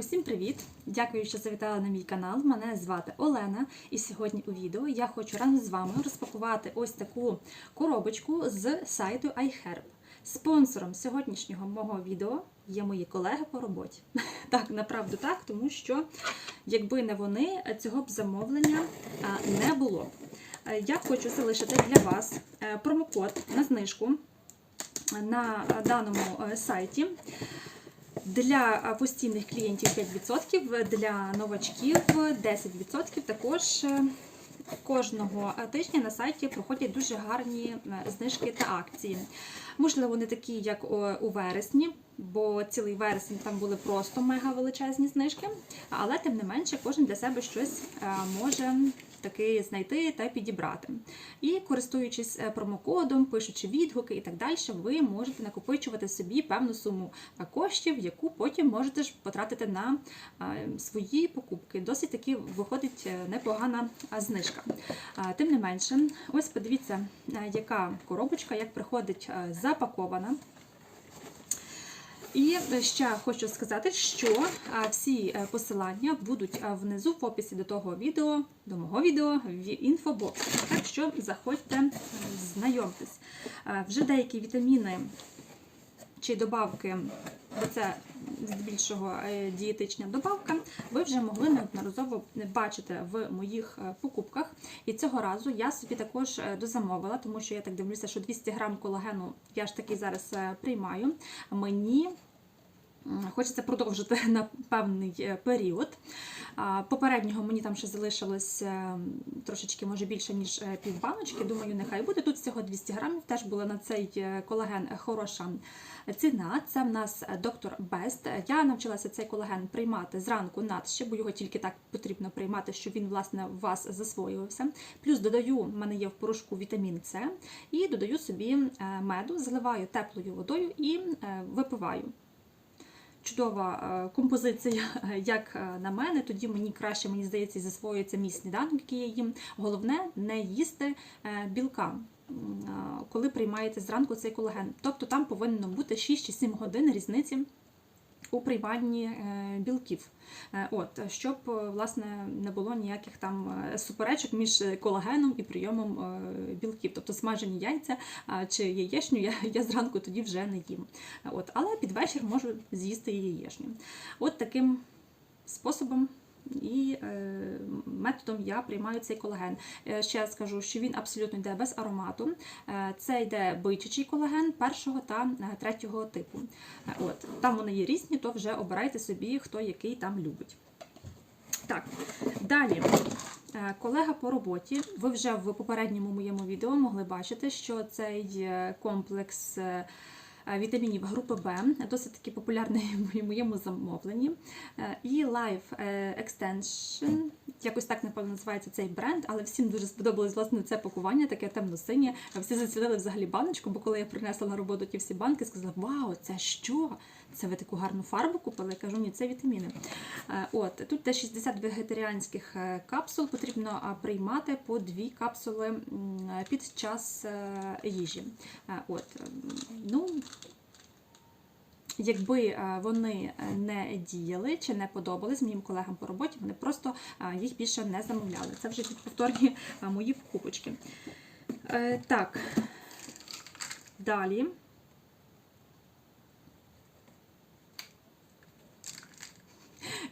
Усім привіт! Дякую, що завітали на мій канал. Мене звати Олена, і сьогодні у відео я хочу разом з вами розпакувати ось таку коробочку з сайту iHerb. Спонсором сьогоднішнього мого відео є мої колеги по роботі. Так, направду так, тому що якби не вони, цього б замовлення не було. Е, Я хочу залишити для вас е, промокод на знижку на даному е, сайті. Для е, постійних клієнтів 5%, для новачків 10%. Також е, кожного тижня на сайті проходять дуже гарні е, знижки та акції. Можливо, не такі, як у вересні, бо цілий вересень там були просто мега величезні знижки, але тим не менше кожен для себе щось е, може таки знайти та підібрати. І користуючись е, промокодом, пишучи відгуки і так далі, ви можете накопичувати собі певну суму е, коштів, яку потім можете ж потратити на е, свої покупки. Досить таки виходить непогана знижка. Тим не менше, ось подивіться, яка коробочка, як приходить запакована. І ще хочу сказати, що всі е, посилання будуть внизу в описі до того відео, до мого відео в інфобоксі. Так що заходьте, знайомтесь. Вже деякі вітаміни чи добавки, бо це здебільшого е, дієтична добавка, ви вже могли неодноразово бачити в моїх е, покупках. І цього разу я собі також е, дозамовила, тому що я так дивлюся, що 200 грам колагену я ж таки зараз приймаю. Мені Хочеться продовжити на певний е, період. Попереднього мені там ще залишилось трошечки, може більше, ніж е, півбаночки. Думаю, нехай буде. Тут всього 200 грамів. Теж була на цей е, колаген хороша ціна. Це в нас доктор Бест. Я навчилася цей колаген приймати зранку надще, бо його тільки так потрібно приймати, щоб він власне у вас засвоювався. Плюс додаю, в мене є в порошку вітамін С, і додаю собі меду, заливаю теплою водою і випиваю. Чудова е, композиція, як е, на мене. Тоді мені краще, мені здається, засвоюється мій сніданок, який я їм. Головне не їсти е, білка. Коли приймаєте зранку цей колаген. Тобто там повинно бути 6 чи 7 годин різниці у прийманні е, білків. Е, От, щоб е, власне не було ніяких там суперечок між колагеном і прийомом білків. Тобто смажені яйця чи яєчню я, я зранку тоді вже не їм. От, але під вечір можу з'їсти яєчню. От таким способом. І е, методом я приймаю цей колаген. Е, ще скажу, що він абсолютно йде без аромату. Е, це йде бичачий колаген першого та третього типу. От, там вони є різні, то вже обирайте собі, хто який там любить. Так, далі. Колега по роботі, ви вже в попередньому моєму відео могли бачити, що цей комплекс вітамінів групи Б досить таки популярний в моєму замовленні. Е, І Life е, Extension, якось так напевно називається цей бренд, але всім дуже сподобалось власне це пакування, таке темно-синє. Всі зацінили взагалі баночку, бо коли я принесла на роботу ті всі банки, сказали, вау, це що? Це ви таку гарну фарбу купили? Я кажу, ні, це вітаміни. Е, От тут де 60 вегетаріанських е, капсул потрібно приймати по дві капсули під час е, їжі. Е, От, ну, Якби е, вони е, не діяли чи не подобались моїм колегам по роботі, вони просто е, їх більше не замовляли. Це вже повторні мої покупочки. Так, далі.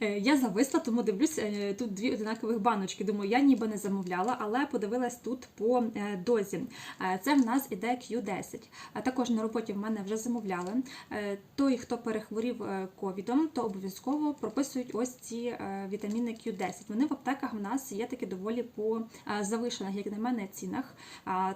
Я зависла, тому дивлюсь, е, тут дві одинакових баночки. Думаю, я ніби не замовляла, але подивилась тут по е, дозі. Е, Це в нас іде Q10. Також на роботі в мене вже замовляли. Е, Той, хто перехворів е, ковідом, то обов'язково прописують ось ці е, вітаміни Q10. Вони в аптеках в нас є таки доволі по е, завишених, як на мене, цінах.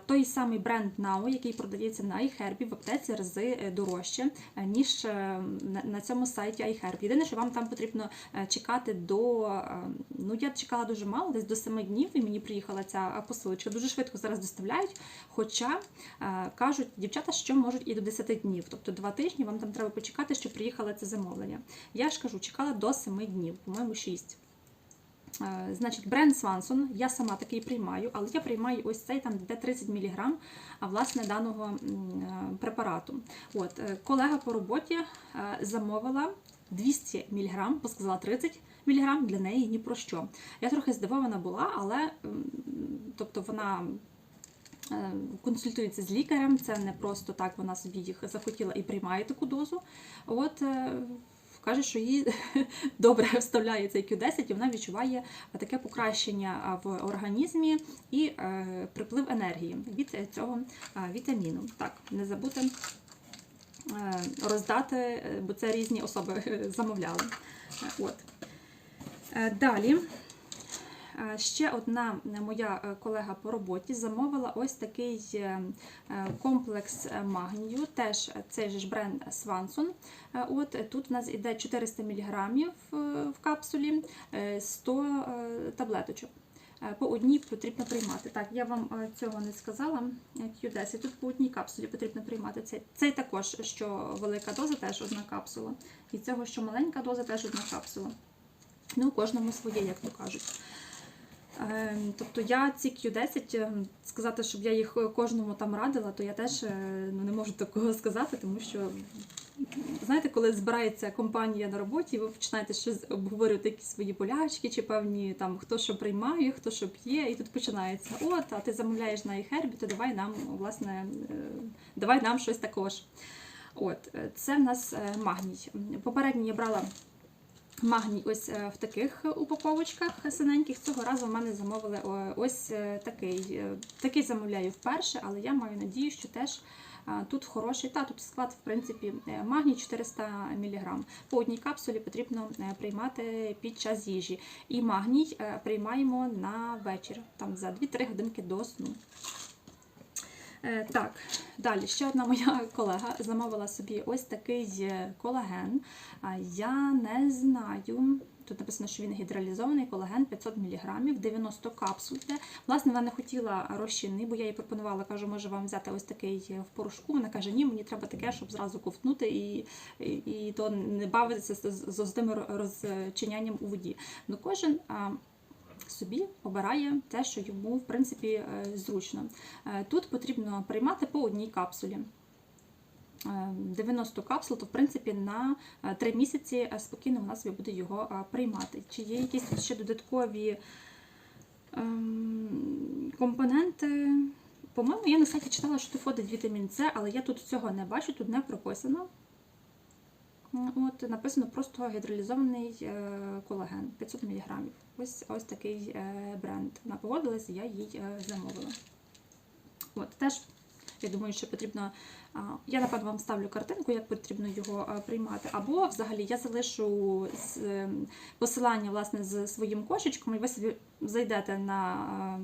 Той самий бренд Now, який продається на iHerb, в аптеці рази е, дорожче, е, ніж е, на- цьому сайті iHerb. Єдине, що вам там потрібно е, чекати до. е, Ну, я чекала дуже мало, десь до 7 днів, і мені приїхала ця е, посилочка. Дуже швидко зараз доставляють. Хоча е, кажуть дівчата, що можуть і до 10 днів, тобто 2 тижні вам там треба почекати, щоб приїхало це замовлення. Я ж кажу, чекала до 7 днів, по-моєму, 6. Е, Значить, бренд Свансон, я сама такий приймаю, але я приймаю ось цей там де 30 мг власне даного е, препарату. От, е, колега по роботі е, замовила 200 мг, бо сказала 30 мг, для неї ні про що. Я трохи здивована була, але тобто вона е, консультується з лікарем, це не просто так вона собі їх захотіла і приймає таку дозу. От е, каже, що їй добре вставляє цей Q10, і вона відчуває таке покращення в організмі і е, приплив енергії від цього вітаміну. Так, не забути роздати, е, бо це різні особи е, замовляли. Е, От. Е, Далі. Е, Ще одна моя е, колега по роботі замовила ось такий е, е, комплекс е, магнію, теж цей же ж бренд Swanson. Е, От е, тут в нас іде 400 мг в капсулі, е, 100 е, таблеточок. Е, По одній потрібно приймати. Так, я вам е, цього не сказала. е, Q10. Тут по одній капсулі потрібно приймати. Цей, цей також, що велика доза, теж одна капсула. І цього, що маленька доза, теж одна капсула. Ну, кожному своє, як то кажуть. Е, Тобто я ці Q10, е, сказати, щоб я їх кожному там радила, то я теж е, ну, не можу такого сказати, тому що, знаєте, коли збирається компанія на роботі, ви починаєте щось обговорювати якісь свої болячки, чи певні там хто що приймає, хто що п'є, і тут починається: от, а ти замовляєш на iHerb, то давай нам, власне, е, давай нам щось також. От, е, це в нас е, магній. Попередньо я брала магній ось е, в таких упаковочках синеньких. Цього разу в мене замовили ось е, такий. Е, Такий замовляю вперше, але я маю надію, що теж тут хороший. Та тут склад, в принципі, магній 400 мг. По одній капсулі потрібно приймати під час їжі. І магній приймаємо на вечір, там за 2-3 годинки до сну. Е, Так, далі ще одна моя колега замовила собі ось такий колаген. Я не знаю. Тут написано, що він гідралізований колаген 500 мг, 90 капсул. йде. Власне, вона не хотіла розчинний, бо я їй пропонувала, кажу, може вам взяти ось такий в порошку. Вона каже, ні, мені треба таке, щоб зразу ковтнути і, і, і то не бавитися з, з, з густим розчинянням у воді. Ну, кожен а, собі обирає те, що йому в принципі е, зручно. Е, Тут потрібно приймати по одній капсулі. Е, 90 капсул, то в принципі на 3 місяці е, спокійно вона собі буде його е, приймати. Чи є якісь ще додаткові ем, компоненти? По-моєму, я на сайті читала, що тут входить вітамін С, але я тут цього не бачу, тут не прописано. От написано просто гідролізований е, колаген 500 мг. Ось ось такий е, бренд. Вона погодилася, я їй е, замовила. От теж я думаю, що потрібно. Я напевно вам ставлю картинку, як потрібно його приймати. Або взагалі я залишу е, посилання власне з своїм кошечком, і ви собі зайдете на.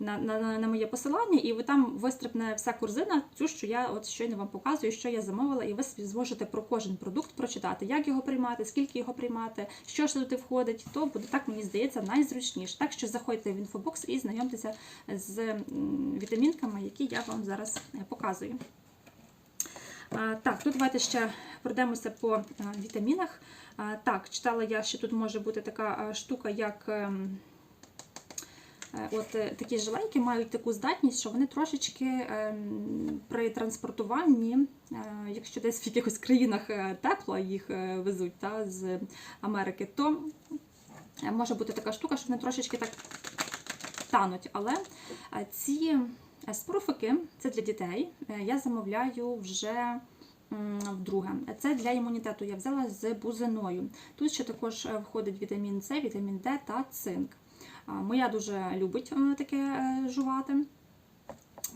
Ем, на, на, на- моє посилання, і ви там вистрибне вся корзина, цю, що я от щойно вам показую, що я замовила, і ви зможете про кожен продукт прочитати, як його приймати, скільки його приймати, що ж туди входить, то буде так, мені здається, найзручніше. Так що заходьте в інфобокс і знайомтеся з вітамінками, які я вам зараз е, показую. Так, тут давайте ще пройдемося по а, вітамінах. Так, читала я, що тут може бути така а, штука, як. Е, От е, такі жилейки мають таку здатність, що вони трошечки ем, при транспортуванні, е, якщо десь в якихось країнах тепло їх везуть та, з Америки, то може бути така штука, що вони трошечки так тануть. Але ці спруфики це для дітей. Я замовляю вже. Вдруге, це для імунітету я взяла з бузиною. Тут ще також входить вітамін С, вітамін Д та цинк. Моя дуже любить е, таке е, жувати.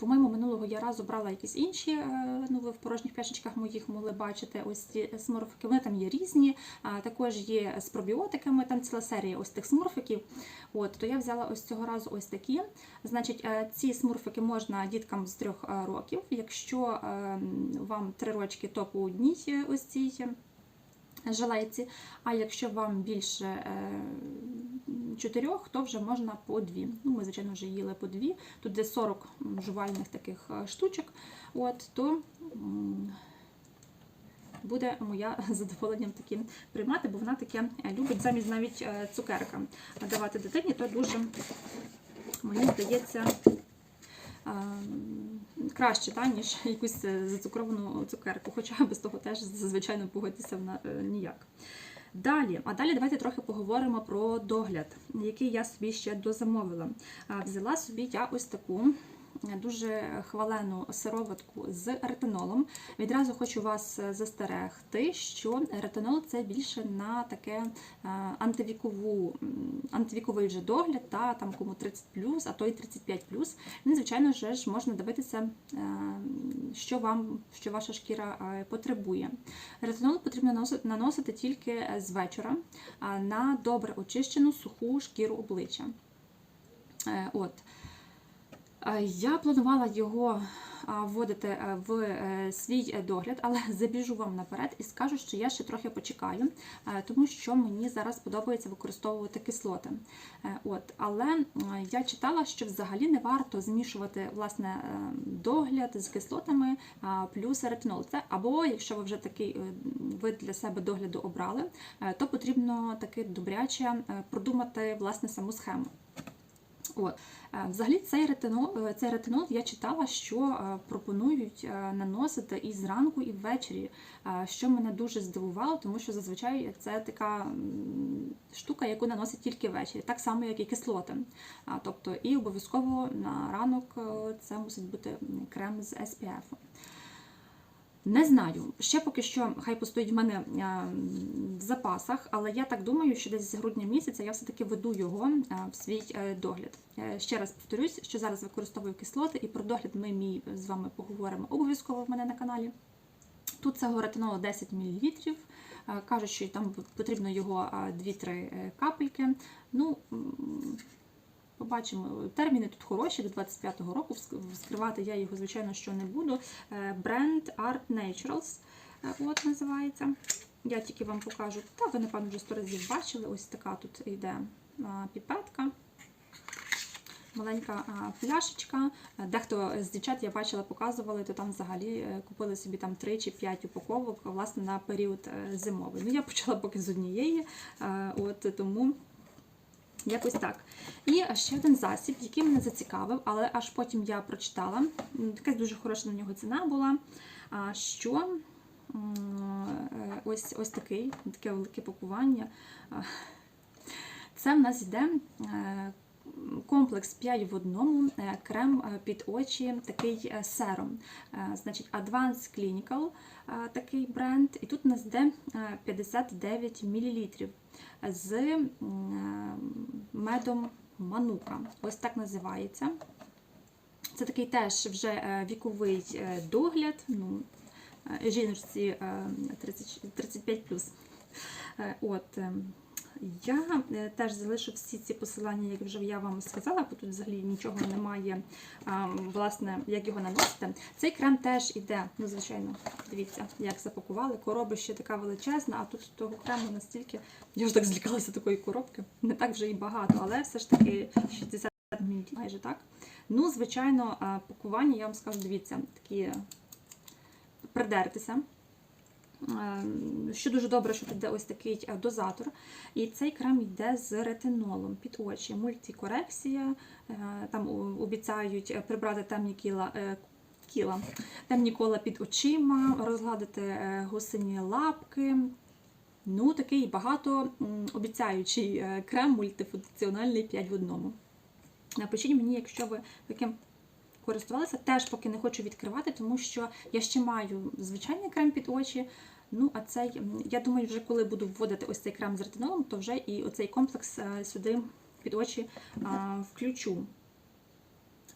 По-моєму, минулого я разу брала якісь інші, е, ну ви в порожніх пляшечках моїх могли бачити ось ці смурфики. Вони там є різні, також є з пробіотиками, там ціла серія ось тих смурфиків. От, то я взяла ось цього разу ось такі. Значить, ці смурфики можна діткам з трьох років. Якщо вам три рочки, то по одній ось цій. Жилейці, а якщо вам більше чотирьох, то вже можна по дві. Ну, ми, звичайно, вже їли по дві. Тут де 40 жувальних таких е, штучок. От, то буде моя задоволенням такі приймати, бо вона таке е, любить замість навіть е, цукерка давати дитині, то дуже, мені здається, краще, та, ніж якусь зацукровану цукерку, хоча без того теж зазвичай погодитися ніяк. Далі, а далі давайте трохи поговоримо про догляд, який я собі ще дозамовила. Взяла собі я ось таку дуже хвалену сироватку з ретинолом. Відразу хочу вас е, застерегти, що ретинол це більше на таке е, антивікову, антивіковий вже догляд, та там кому 30 а то й 35 Ну, звичайно ж, ж можна дивитися, е, що вам, що ваша шкіра потребує. Ретинол потрібно наносити- тільки з вечора на добре очищену суху шкіру обличчя. От. Е, Я планувала його вводити е, в е, свій догляд, але забіжу вам наперед і скажу, що я ще трохи почекаю, тому що мені зараз подобається використовувати кислоти. От. Але я читала, що взагалі не варто змішувати власне догляд з кислотами плюс ретинол. Це або якщо ви вже такий вид для себе догляду обрали, то потрібно таки добряче продумати власне саму схему. От. Е, Взагалі, цей ретинол, е, цей ретинол я читала, що е, пропонують наносити і зранку, і ввечері, що мене дуже здивувало, тому що зазвичай це така штука, яку наносять тільки ввечері, так само, як і кислоти. Тобто, і обов'язково на ранок це мусить бути крем з SPF. Не знаю. Ще поки що хай постоїть в мене а, в запасах, але я так думаю, що десь з грудня місяця я все-таки веду його а, в свій е, догляд. Е, Ще раз повторюсь, що зараз використовую кислоти, і про догляд ми мій з вами поговоримо обов'язково в мене на каналі. Тут цього ретинолу 10 мл. Е, Кажуть, що там потрібно його 2-3 е, капельки. Ну, Побачимо, терміни тут хороші до 25-го року. Вскривати я його, звичайно, що не буду. Е, Бренд Art Naturals е, от називається. Я тільки вам покажу. Та ви, напевно, вже сто разів бачили. Ось така тут йде піпетка. Маленька пляшечка. Е, Дехто з дівчат я бачила, показували, то там взагалі е, купили собі там 3 чи 5 упаковок власне, на період е, зимовий. Ну, я почала поки з однієї, е, от тому. Якось так. І ще один засіб, який мене зацікавив, але аж потім я прочитала. Якась дуже хороша на нього ціна була. Що е, ось, ось такий, таке велике пакування. Це в нас йде е, комплекс 5 в одному, е, крем е, під очі, такий е, серум. Е, Значить, Advanced Clinical такий бренд. І тут у нас йде е, 59 мл з медом манука. Ось так називається. Це такий теж вже віковий догляд. Ну, жіночці е, 30, 35 Е, От. Е, Я е, теж залишу всі ці посилання, як вже я вам сказала, бо тут взагалі нічого немає, власне, як його наносити. Цей крем теж іде, ну, звичайно, дивіться, як запакували. Коробище така величезна, а тут того крему настільки. Я вже так злякалася такої коробки. Не так вже і багато, але все ж таки 60 мл майже так. Ну, звичайно, а, пакування, я вам скажу, дивіться, такі придертися. Е, Що дуже добре, що тут йде ось такий е, дозатор. І цей крем йде з ретинолом під очі. Мультикорекція. Е, Там обіцяють прибрати темні кіла. Кіла, темні кола під очима, розгладити гусині лапки. Ну, такий багато обіцяючий крем мультифункціональний 5 в одному. Напишіть мені, якщо ви таким користувалися, теж поки не хочу відкривати, тому що я ще маю звичайний крем під очі. Ну, а цей, я думаю, вже коли буду вводити ось цей крем з ретинолом, то вже і оцей комплекс е, сюди під очі а, включу.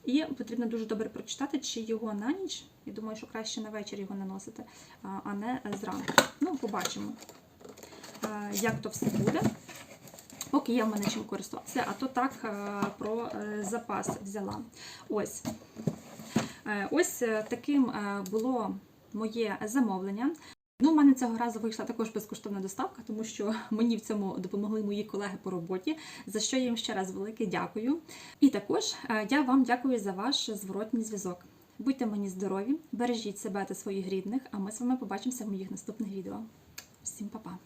І потрібно дуже добре прочитати, чи його на ніч. Я думаю, що краще на вечір його наносити, а а не зранку. Ну, побачимо, е, як то все буде. Поки є в мене чим користуватися, а то так е, про е, запас взяла. Ось. Е, Ось таким було моє замовлення. Ну, у мене цього разу вийшла також безкоштовна доставка, тому що мені в цьому допомогли мої колеги по роботі, за що я їм ще раз велике дякую. І також я вам дякую за ваш зворотній зв'язок. Будьте мені здорові, бережіть себе та своїх рідних, а ми з вами побачимося в моїх наступних відео. Всім па-па!